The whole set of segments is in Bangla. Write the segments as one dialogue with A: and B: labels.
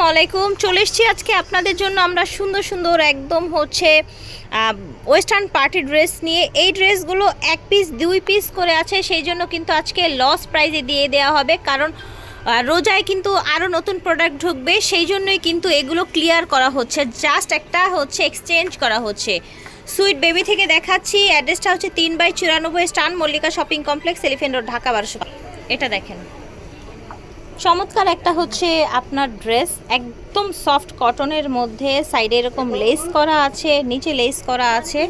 A: আসসালামু আলাইকুম। চলে এসেছি আজকে আপনাদের জন্য। আমরা সুন্দর সুন্দর একদম হচ্ছে ওয়েস্টার্ন পার্টি ড্রেস নিয়ে। এই ড্রেসগুলো এক পিস দুই পিস করে আছে। সেই জন্য কিন্তু আজকে লস প্রাইজে দিয়ে দেওয়া হবে। কারণ রোজায় কিন্তু আরও নতুন প্রোডাক্ট ঢুকবে। সেই জন্যই কিন্তু এগুলো ক্লিয়ার করা হচ্ছে। জাস্ট একটা হচ্ছে এক্সচেঞ্জ করা হচ্ছে। সুইট বেবি থেকে দেখাচ্ছি। অ্যাড্রেসটা হচ্ছে তিন বাই চুরানব্বই স্টান Mallika shopping complex, elephant road, Dhaka বারোশো। এটা দেখেন। চমৎকার একটা হচ্ছে আপনার ড্রেস একদম সফট কটনের মধ্যে সাইডে এরকম লেস করা আছে, নিচে লেস করা আছে।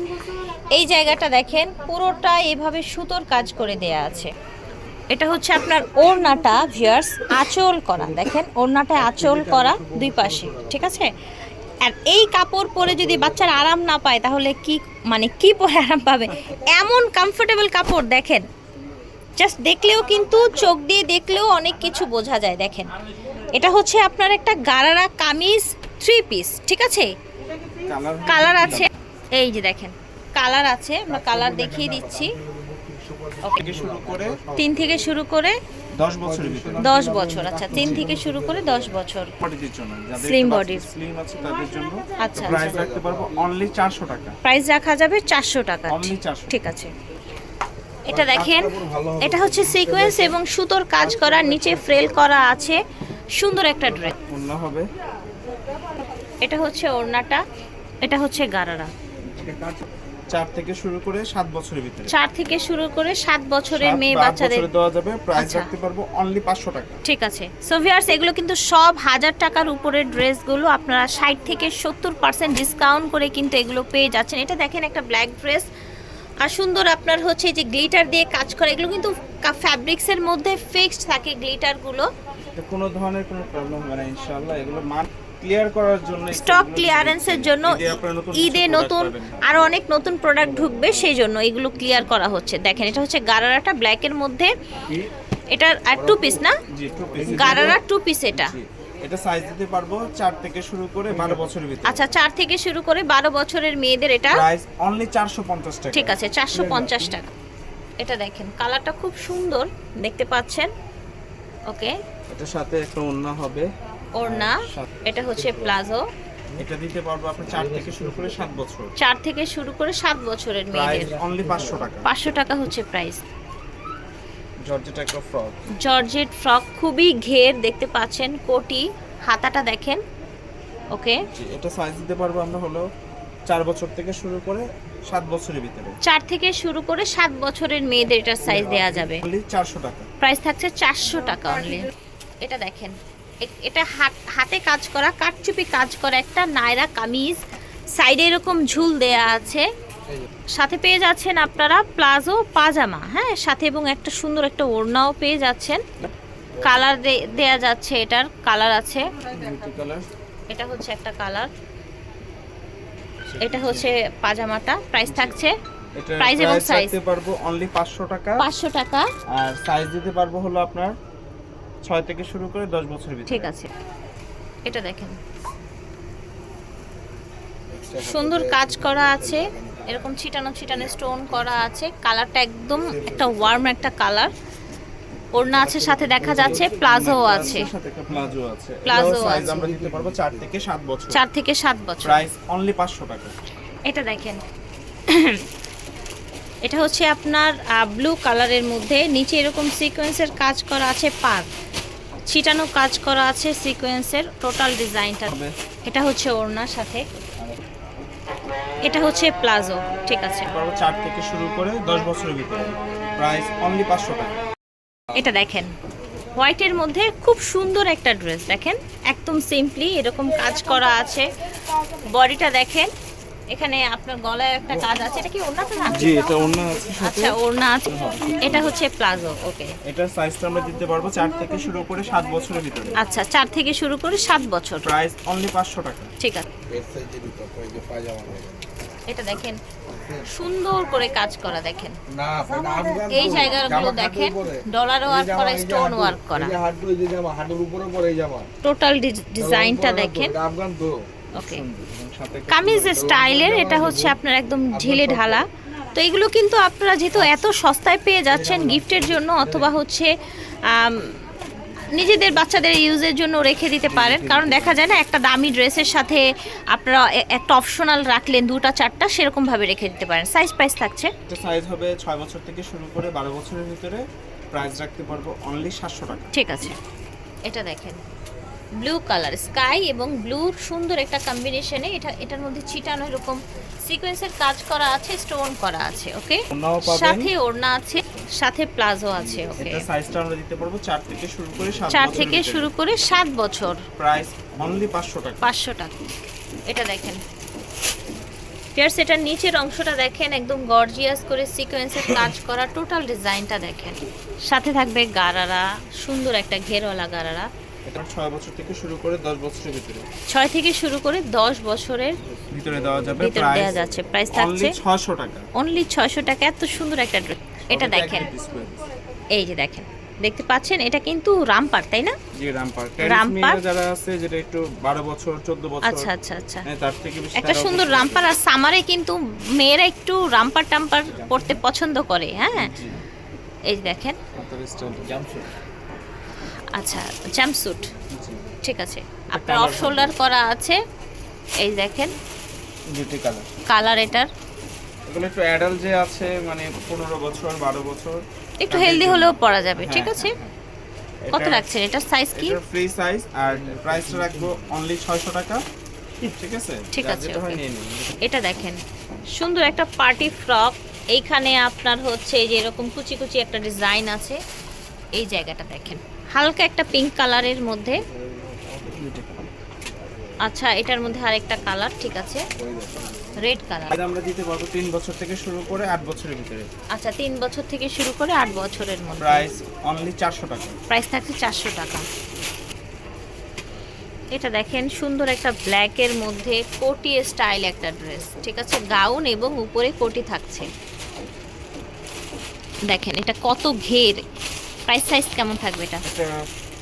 A: এই জায়গাটা দেখেন, পুরোটা এভাবে সুতোর কাজ করে দেয়া আছে। এটা হচ্ছে আপনার ওড়নাটা ভিয়ার্স আঁচল করা। দেখেন ওড়নাটা আঁচল করা দুই পাশে, ঠিক আছে? আর এই কাপড় পরে যদি বাচ্চারা আরাম না পায়, তাহলে কি মানে কি পরে আরাম পাবে? এমন কমফোর্টেবল কাপড়, দেখেন জাস্ট দেখলেও কিন্তু চোখ দিয়ে দেখলেও অনেক কিছু বোঝা যায় দেখেন। এটা হচ্ছে আপনার একটা গারারা কামিজ থ্রি পিস ঠিক আছে? কালার আছে এই যে দেখেন কালার আছে আমরা কালার দেখিয়ে দিচ্ছি।
B: থেকে শুরু করে
A: তিন থেকে শুরু করে
B: দশ
A: বছর আচ্ছা তিন থেকে শুরু করে দশ বছর।
B: স্লিম আছে তাদের জন্য
A: আচ্ছা,
B: প্রাইস
A: আচ্ছা।
B: রাখতে পারব অনলি চারশো টাকা।
A: প্রাইস রাখা যাবে চারশো টাকা। ঠিক আছে। এটা দেখেন এটা হচ্ছে সিকোয়েন্স এবং সুতোর কাজ করা নিচে ফ্রেল করা আছে সুন্দর একটা ড্রেস
B: হবে।
A: এটা হচ্ছে ওড়নাটা এটা হচ্ছে গারারা।
B: চার থেকে শুরু করে সাত বছরের ভিতরে।
A: চার থেকে শুরু করে সাত বছরের মেয়ে বাচ্চাদের
B: দেওয়া যাবে প্রাইস
A: আচ্ছা।
B: রাখতে পারব অনলি পাঁচশো টাকা।
A: ঠিক আছে। সো ভিউয়ার্স এগুলো কিন্তু সব হাজার টাকার উপরের ড্রেসগুলো আপনারা ষাট থেকে সত্তর পার্সেন্ট ডিসকাউন্ট করে কিন্তু এগুলো পেয়ে যাচ্ছেন। এটা দেখেন একটা ব্ল্যাক ড্রেস আর সুন্দর আপনার হচ্ছে যে গ্লিটার দিয়ে কাজ করে এগুলো কিন্তু ফ্যাব্রিক্সের মধ্যে ফিক্সড থাকে গ্লিটারগুলো
B: কোনো ধরনের কোনো প্রবলেম হবে না ইনশাআল্লাহ। এগুলো মান ক্লিয়ার করার জন্য
A: স্টক ক্লিয়ারেন্সের জন্য
B: ঈদে নতুন।
A: আরও অনেক নতুন প্রোডাক্ট ঢুকবে সেই জন্য এগুলো ক্লিয়ার করা হচ্ছে। দেখেন এটা হচ্ছে গারারাটা ব্ল্যাকের মধ্যে এটা আর টু পিস না? গারারা টু পিস এটা।
B: এটা সাইজ দিতে পারব চার থেকে শুরু করে বারো বছরের ভিতরে।
A: আচ্ছা চার থেকে শুরু করে বারো বছরের মেয়েদের এটা?
B: প্রাইস অনলি চারশো পঞ্চাশ টাকা।
A: ঠিক আছে চারশো পঞ্চাশ টাকা। এটা দেখেন কালারটা খুব সুন্দর দেখতে পাচ্ছেন? ওকে।
B: এটার সাথে একটা অন্য হবে।
A: ওড়না এটা হচ্ছে প্লাজো।
B: এটা দিতে পারব আপনি চার থেকে শুরু করে সাত বছর।
A: চার থেকে শুরু করে সাত বছরের
B: প্রাইস
A: মেয়েদের।
B: অনলি পাঁচশো টাকা।
A: পাঁচশো টাকা হচ্ছে প্রাইস
B: জর্জেট একটা ফ্রক।
A: জর্জেট ফ্রক খুবই ঘের দেখতে পাচ্ছেন কোটি হাতাটা দেখেন ওকে?
B: এটা সাইজ দিতে পারব আমরা হলো চার বছর থেকে শুরু করে সাত বছরের ভিতরে।
A: চার থেকে শুরু করে সাত বছরের মেয়েদের এটার সাইজ দেওয়া যাবে।
B: চারশো টাকা।
A: প্রাইস থাকছে চারশো টাকা অনলি এটা দেখেন এটা হাত- হাতে কাজ করা কাঠচুপি কাজ করা একটা নায়রা কামিজ। সাইডে এরকম ঝুল দেয়া আছে। সাথে পেয়ে যাচ্ছেন আপনারা প্লাজো পাজামা হ্যাঁ? সাথে এবং একটা সুন্দর একটা ওড়নাও পেয়ে যাচ্ছেন। কালার দেয়া যাচ্ছে এটার কালার আছে। এটা হচ্ছে একটা কালার। এটা হচ্ছে পাজামাটা প্রাইস থাকছে। Price এবং সাইজ?
B: রাখতে পারব অনলি পাঁচশো টাকা।
A: পাঁচশো টাকা।
B: আর সাইজ দিতে পারব হলো আপনার ছয় থেকে শুরু করে দশ বছরের ভিতরে।
A: ঠিক আছে। এটা দেখেন। সুন্দর কাজ করা আছে। এরকম ছিটানো ছিটানো স্টোন করা আছে। কালারটা একদম একটা ওয়ার্ম একটা কালার ওড়না আছে সাথে দেখা যাচ্ছে প্লাজো আছে।
B: সাথে একটা প্লাজো আছে
A: প্লাজো
B: সাইজ আমরা দিতে পারব চার থেকে সাত বছর।
A: চার থেকে সাত বছর।
B: প্রাইস অনলি পাঁচশো টাকা।
A: এটা দেখেন। এটা হচ্ছে আপনার ব্লু কালারের মধ্যে। নিচে এরকম সিকোয়েন্সের কাজ করা আছে পার ছিটানো কাজ করা আছে সিকোয়েন্সের টোটাল ডিজাইনটা এটা হচ্ছে ওড়নার সাথে। এটা হচ্ছে প্লাজো ঠিক আছে।
B: বড় চার থেকে শুরু করে দশ বছরের ভিতরে প্রাইস অনলি পাঁচশো টাকা।
A: এটা দেখেন হোয়াইটের মধ্যে খুব সুন্দর একটা ড্রেস দেখেন একদম সিম্পলি এরকম কাজ করা আছে। বডিটা দেখেন এখানে আপনার গলায় একটা কাজ আছে। এটা কি ওড়নাটা না?
B: জি এটা অন্য আছে
A: আচ্ছা ওড়না আছে। এটা হচ্ছে প্লাজো ওকে।
B: এটার সাইজটা আমরা দিতে পারব চার থেকে শুরু করে সাত বছরের ভিতরে।
A: আচ্ছা চার থেকে শুরু করে সাত বছর।
B: প্রাইস অনলি পাঁচশো টাকা।
A: ঠিক আছে। এটা দেখেন সুন্দর করে কাজ করা দেখেন। এই জায়গাগুলো দেখেন ডলার ওয়ার্ক করা স্টোন ওয়ার্ক করা। টোটাল ডিজাইনটা দেখেন। ওকে কামিজ স্টাইলের এটা হচ্ছে আপনার একদম ঢিলে ঢালা। তো এগুলো কিন্তু আপনারা যেহেতু এত সস্তায় পেয়ে যাচ্ছেন গিফটের জন্য অথবা হচ্ছে নিজেদের বাচ্চাদের ইউজের জন্য রেখে দিতে পারেন। কারণ দেখা যায় না একটা দামি ড্রেসের সাথে আপনারা একটা অপশনাল রাখলেন দুটা চারটা সেরকম ভাবে রেখে দিতে পারেন। সাইজ প্রাইস থাকছে।
B: সাইজ হবে ছয় বছর থেকে শুরু করে বারো বছরের ভিতরে। প্রাইস রাখতে পারব অনলি সাতশো টাকা।
A: ঠিক আছে। এটা দেখেন। ব্লু কালার স্কাই এবং ব্লুর সুন্দর একটা কম্বিনেশনে এটা এটার মধ্যে ছিটানো এরকম সিকোয়েন্সের কাজ করা আছে স্টোন করা আছে ওকে সাথে ওড়না আছে সাথে প্লাজো আছে ওকে।
B: এটা সাইজটা আমরা দিতে পারব চার থেকে শুরু করে সাত
A: চার
B: বছরের
A: থেকে শুরু করে সাত বছর।
B: প্রাইস অনলি পাঁচশো টাকা।
A: পাঁচশো টাকা। এটা দেখেন। পিয়ার্স এটার নিচের অংশটা দেখেন একদম গর্জিয়াস করে সিকোয়েন্সের কাজ করা টোটাল ডিজাইনটা দেখেন। সাথে থাকবে গারারা সুন্দর একটা ঘেরওয়ালা গারারা।
B: এটা ছয় বছর থেকে শুরু করে দশ বছরের ভিতরে।
A: ছয় থেকে শুরু করে দশ বছরের
B: ভিতরে দেওয়া যাবে
A: ভিতর দেওয়া যাচ্ছে। প্রাইস থাকছে
B: অনলি ছশো টাকা।
A: অনলি ছয়শো টাকা। এত সুন্দর একটা ড্রেস এটা দেখেন। এই যে দেখেন দেখতে পাচ্ছেন এটা কিন্তু রামপার তাই না?
B: জি রামপার
A: রামপার?
B: যারা আছে যেটা একটু বারো বছর চোদ্দ বছর
A: আচ্ছা আচ্ছা আচ্ছা।
B: হ্যাঁ, তার থেকে বেশি
A: একটা সুন্দর রামপার আর সামারে কিন্তু মেয়েরা একটু রামপার টাম্পার পড়তে পছন্দ করে হ্যাঁ? এই যে দেখেন। আচ্ছা জাম্পস্যুট ঠিক আছে। আপনার অফ শোল্ডার করা আছে এই দেখেন।
B: কালার
A: কালার এটার।
B: এগুলো একটু অ্যাডাল্ট যে আছে মানে পনেরো বছর বারো বছর
A: একটু হেলদি হলেও পরা যাবে
B: হ্যাঁ,
A: ঠিক
B: হ্যাঁ,
A: আছে?
B: হ্যাঁ।
A: কত
B: এটা-
A: রাখছেন? এটার সাইজ কি?
B: ফ্রি সাইজ আর প্রাইসটা রাখব অনলি ছয়শো টাকা ঠিক আছে?
A: ঠিক আছে,
B: হয়
A: এটা দেখেন সুন্দর একটা পার্টি ফ্রক এইখানে আপনার হচ্ছে এই যে এরকম কুচি কুচি একটা ডিজাইন আছে। এই জায়গাটা দেখেন হালকা একটা পিঙ্ক কালারের মধ্যে। আচ্ছা এটার মধ্যে আরেকটা কালার ঠিক আছে। রেড কালার
B: এটা আমরা দিতে পারব তিন বছর থেকে শুরু করে আট বছরের ভিতরে।
A: আচ্ছা তিন বছর থেকে শুরু করে আট বছরের মধ্যে।
B: প্রাইস অনলি চারশো টাকা।
A: প্রাইস থাকছে চারশো টাকা। এটা দেখেন সুন্দর একটা ব্ল্যাকের মধ্যে কোটি স্টাইল একটা ড্রেস ঠিক আছে? গাউন এবং উপরে কোটি থাকছে। দেখেন এটা কত ঘের। প্রাইস সাইজ কেমন থাকবে এটা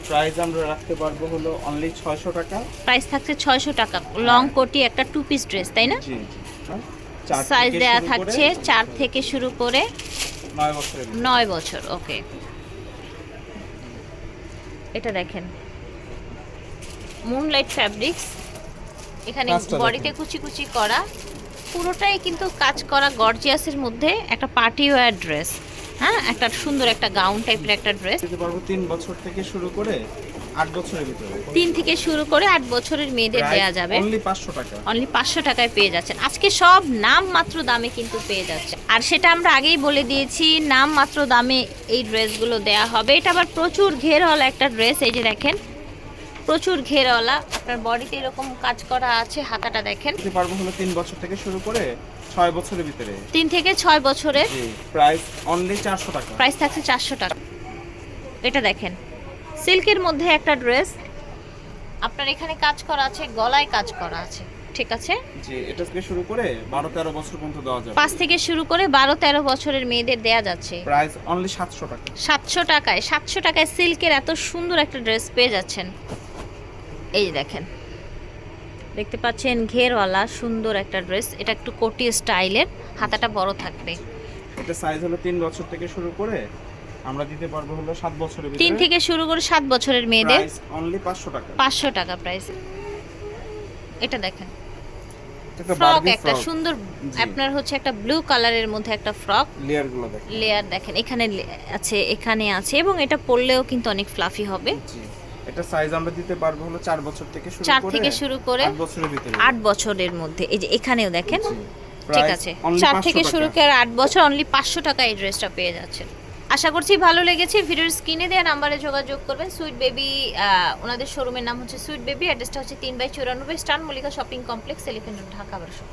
B: প্রাইস আমরা রাখতে পারব হলো অনলি ছয়শো টাকা।
A: প্রাইস থাকছে ছয়শো টাকা। লং কোটি একটা টু পিস ড্রেস তাই না?
B: জি জি?
A: সাইজ দেয়া থাকছে চার থেকে শুরু করে
B: নয় বছরের ভিতরে।
A: নয় বছর ওকে। এটা দেখেন। মুনলাইট ফ্যাব্রিক্স এখানে বডিতে কুচি কুচি করা। পুরোটাই কিন্তু কাজ করা গর্জিয়াসের মধ্যে একটা পার্টি ওয়্যার ড্রেস হ্যাঁ একটা সুন্দর একটা গাউন টাইপের একটা ড্রেস
B: পারব তিন বছর থেকে শুরু করে আট বছরের ভিতরে।
A: তিন থেকে শুরু করে আট বছরের মেয়েদের দেয়া যাবে।
B: অনলি পাঁচশো টাকা।
A: অনলি পাঁচশো টাকায় পেয়ে যাচ্ছেন আজকে সব নাম মাত্র দামে কিন্তু পেয়ে যাচ্ছে। আর সেটা আমরা আগেই বলে দিয়েছি নাম মাত্র দামে এই ড্রেসগুলো দেয়া হবে। এটা আবার প্রচুর ঘেরওয়ালা একটা ড্রেস এই যে দেখেন। প্রচুর ঘেরওয়ালা। আপনার বডিতে এরকম কাজ করা আছে হাতাটা দেখেন।
B: পারব হলো তিন বছর থেকে শুরু করে ছয় বছরের ভিতরে।
A: তিন থেকে ছয় বছরের
B: জি প্রাইস অনলি চারশো টাকা।
A: প্রাইস থাকছে চারশো টাকা। এটা দেখেন। সিল্কের মধ্যে একটা ড্রেস আপনার এখানে কাজ করা আছে গলায় কাজ করা আছে। ঠিক আছে?
B: জি এটা থেকে শুরু করে বারো তেরো বছর পর্যন্ত দেওয়া যাবে।
A: পাঁচ থেকে শুরু করে বারো তেরো বছরের মেয়েদের দেয়া যাচ্ছে।
B: প্রাইস অনলি সাতশো টাকা।
A: সাতশো টাকায় সাতশো টাকায় সিল্কের এত সুন্দর একটা ড্রেস পেয়ে যাচ্ছেন। এই দেখেন। দেখতে পাচ্ছেন ঘেরওয়ালা সুন্দর একটা ড্রেস। এটা একটু কোটি স্টাইলের হাতাটা বড় থাকবে।
B: এটা সাইজ হলো তিন বছর থেকে শুরু করে আমরা দিতে পারব হলো সাত বছরের ভিতরে।
A: তিন থেকে শুরু করে সাত বছরের মেয়েদের।
B: প্রাইস অনলি পাঁচশো টাকা।
A: পাঁচশো টাকা প্রাইস এটা দেখেন। ফ্রক একটা সুন্দর আপনার হচ্ছে একটা ব্লু কালারের মধ্যে একটা ফ্রক
B: লেয়ারগুলো দেখেন।
A: লেয়ার দেখেন। এখানে আছে এখানে আছে এবং এটা পরলেও কিন্তু অনেক ফ্লাফি হবে।
B: জি। এটা সাইজ আমরা দিতে পারব হলো চার বছর থেকে শুরু করে
A: থেকে শুরু করে
B: আট বছরের ভিতরে।
A: আট বছরের মধ্যে। এই যে এখানেও দেখেন। ঠিক আছে।
B: only
A: চার
B: 500
A: থেকে শুরু করে আট বছর অনলি পাঁচশো টাকা এই ড্রেসটা পেয়ে যাচ্ছেন। আশা করছি ভালো লেগেছে। ভিডিওর স্ক্রিনে দেওয়া নাম্বারে যোগাযোগ করবেন। সুইট বেবি ওনাদের শোরুমের নাম হচ্ছে সুইট বেবি অ্যাড্রেসটা হচ্ছে তিন বাই চুরানব্বই স্টান Mallika shopping complex elephant Dhaka বারোশো